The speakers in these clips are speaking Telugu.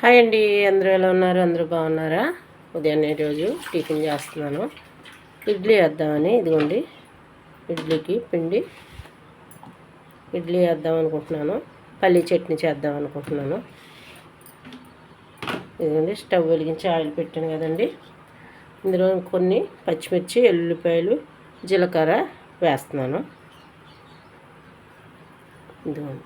హాయ్ అండి అందరూ ఎలా ఉన్నారు? అందరూ బాగున్నారా? ఉదయాన్నే రోజు టిఫిన్ చేస్తున్నాను. ఇడ్లీ వేద్దామని ఇదిగోండి ఇడ్లీకి పిండి ఇడ్లీ వేద్దాం అనుకుంటున్నాను. పల్లీ చట్నీ చేద్దాం అనుకుంటున్నాను. ఇదిగోండి స్టవ్ వెలిగించి ఆయిల్ పెట్టాను కదండి. ఇందులో కొన్ని పచ్చిమిర్చి ఎల్లుల్లిపాయలు జీలకర్ర వేస్తున్నాను. ఇదిగోండి.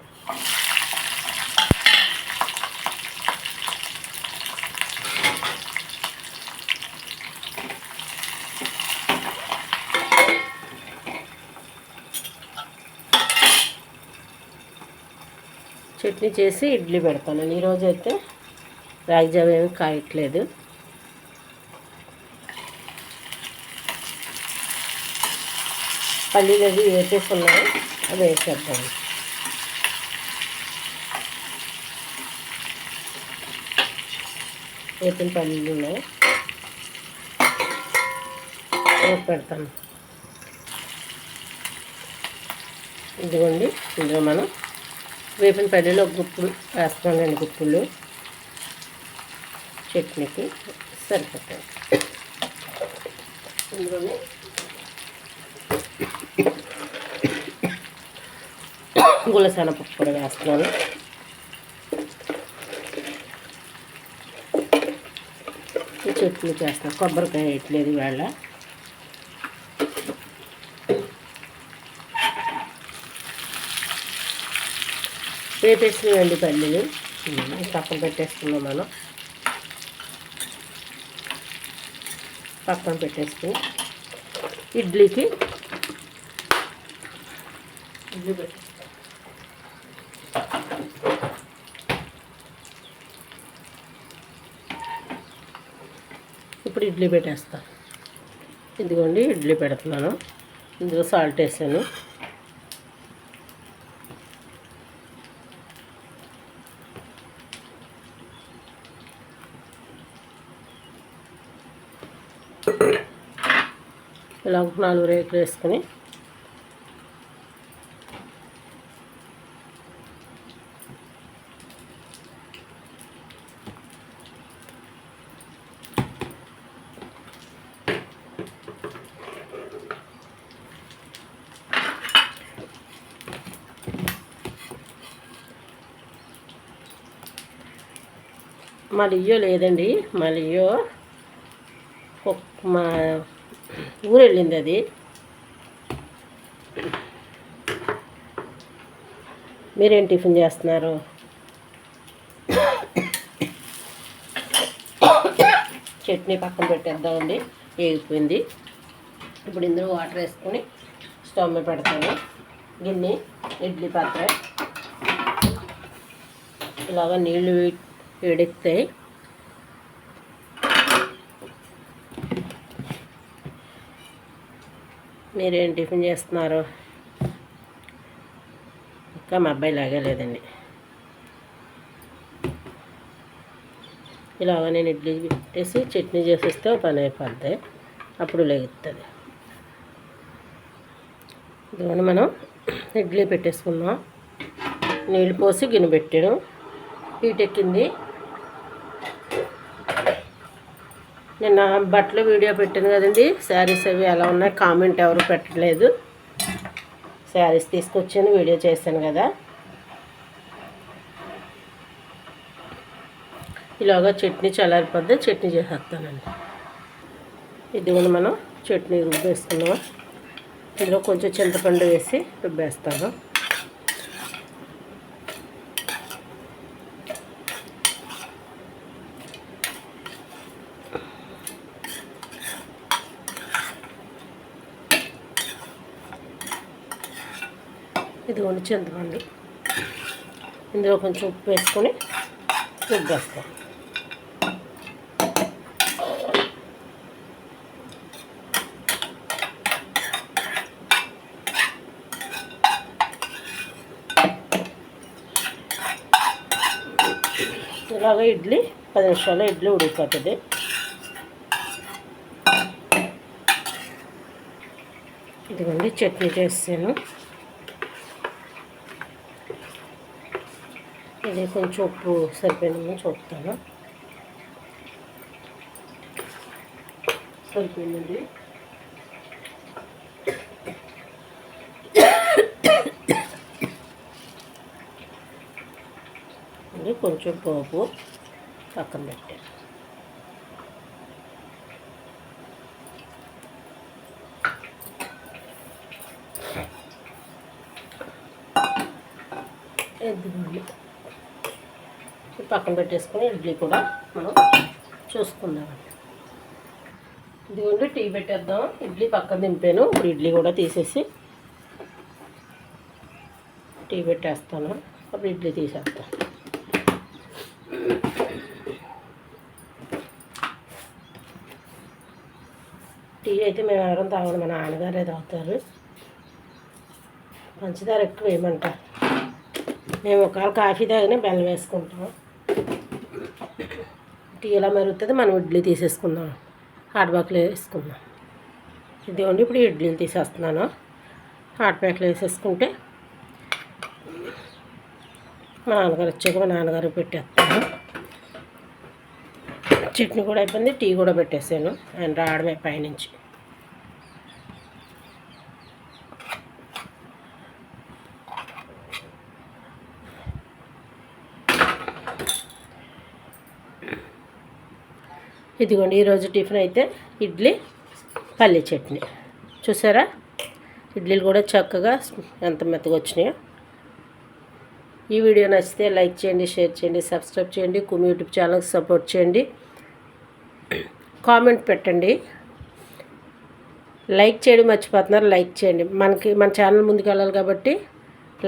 చట్నీ చేసి ఇడ్లీ పెడతాను. ఈరోజు అయితే రాగి జావ ఏమి కాయట్లేదు. పల్లీలు అవి వేసేసి అది అవి వేసేద్దాము వేసిన పల్లీలు ఉన్నాయి. పెడతాను. ఇదిగోండి ఇందులో మనం వేపిన పల్లీలో గుప్పులు రెండు గుప్పులు. చట్నీకి సరిపోతాయి. ఇందులోనే గులసెనపప్పు కూడా వేస్తున్నాను. చట్నీ చేస్తాను కొబ్బరికాయ వేయట్లేదు వేళ వేపేసినవండి పల్లీలు పక్కన పెట్టేసుకున్నాం మనం. పక్కన పెట్టేసుకుని ఇడ్లీకి. ఇడ్లీ పెట్టేస్తాం ఇప్పుడు ఇడ్లీ పెట్టేస్తా. ఇదిగోండి ఇడ్లీ పెడుతున్నాను. ఇందులో సాల్ట్ వేసాను. ఇలా నాలుగు రేకులు వేసుకొని మా లేదండి మా మా ఊరు వెళ్ళింది అది. మీరేం టిఫిన్ చేస్తున్నారు? చట్నీ పక్కన పెట్టేద్దామండి. వేగిపోయింది ఇప్పుడు ఇందులో వాటర్ వేసుకొని స్టవ్ మీద పెడతాను. గిన్నె ఇడ్లీ పాత్ర. ఇలాగ నీళ్ళు వేడెక్కుతాయి మీరేం టిఫిన్ చేస్తున్నారు? ఇంకా మా అబ్బాయి లాగలేదండి. ఇలాగ నేను ఇడ్లీ పెట్టేసి చట్నీ చేసేస్తే పని అయిపోద్ది. అప్పుడు లేగుతుంది. ఇదిగోని మనం ఇడ్లీ పెట్టేసుకున్నాం నీళ్ళు పోసి గిన్నె పెట్టాను. హీట్ ఎక్కింది. నిన్న బట్టలు వీడియో పెట్టాను కదండి. శారీస్ అవి ఎలా ఉన్నాయి కామెంట్ ఎవరు పెట్టలేదు. శారీస్ తీసుకొచ్చాను వీడియో చేశాను కదా. ఇలాగా చట్నీ చల్లారిపోద్ది చట్నీ చేసేస్తానండి. ఇది మనం చట్నీ రుబ్బేసుకున్నాం ఇందులో కొంచెం చింతపండు వేసి రుబ్బేస్తాను. ఇదిగోండి చింతపండు ఇందులో కొంచెం ఉప్పు వేసుకొని రుబ్బేస్తాం. ఇలాగ ఇడ్లీ పది నిమిషాలు ఇడ్లీ ఉడికిపోతుంది. ఇదిగోండి చట్నీ చేస్తాను ఇది కొంచెం ఉప్పు సరిపోయిందని చూస్తాను సరిపోయిందండి. ఇది కొంచెం పోపు పక్కన పెట్టాను ఎద్దుగుండి పక్కన పెట్టేసుకొని ఇడ్లీ కూడా మనం చూసుకుందామండి. ఇదిగోండి టీ పెట్టేద్దాం. ఇడ్లీ పక్కన దింపాను. ఇప్పుడు ఇడ్లీ కూడా తీసేసి టీ పెట్టేస్తాను. అప్పుడు ఇడ్లీ తీసేస్తాను. టీ అయితే మేము ఎవరం తాగడం మా నాన్నగారే తాగుతారు పంచదార ఎక్కువ వేయమంటారు. మేము ఒకవేళ కాఫీ తాగినా బెల్లం వేసుకుంటాం. టీ ఎలా మరుగుతుంది? మనం ఇడ్లీ తీసేసుకుందాం. హాట్ బాక్లో వేసుకుందాం. ఇదిగోండి ఇప్పుడు ఇడ్లీలు తీసేస్తున్నాను. హాట్ ప్యాక్లో వేసేసుకుంటే మా నాన్నగారు వచ్చాక మా నాన్నగారు పెట్టేస్తాను చట్నీ కూడా అయిపోయింది టీ కూడా పెట్టేసాను ఆయన రావడమే పైనుంచి. ఇదిగోండి ఈరోజు టిఫిన్ అయితే ఇడ్లీ పల్లి చట్నీ. చూసారా? ఇడ్లీలు కూడా చక్కగా ఎంత మెత్తగా వచ్చినాయో. ఈ వీడియో నచ్చితే లైక్ చేయండి షేర్ చేయండి సబ్స్క్రైబ్ చేయండి కుమి యూట్యూబ్ ఛానల్కి సపోర్ట్ చేయండి. కామెంట్ పెట్టండి. లైక్ చేయడం మర్చిపోతున్నారు లైక్ చేయండి. మనకి మన ఛానల్ ముందుకు వెళ్ళాలి కాబట్టి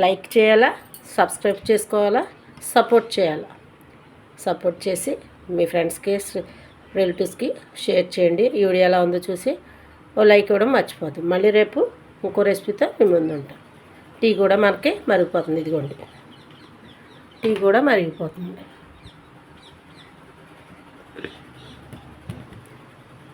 లైక్ చేయాలా సబ్స్క్రైబ్ చేసుకోవాలా సపోర్ట్ చేయాలా. సపోర్ట్ చేసి మీ ఫ్రెండ్స్కి రిలేటివ్స్కి షేర్ చేయండి. ఈ వీడియో ఎలా ఉందో చూసి ఓ లైక్ ఇవ్వడం మర్చిపోద్దు మళ్ళీ రేపు ఇంకో రెసిపీతో మీ ముందు ఉంటాం. టీ కూడా మనకి మరిగిపోతుంది. ఇదిగోండి. టీ కూడా మరిగిపోతుంది.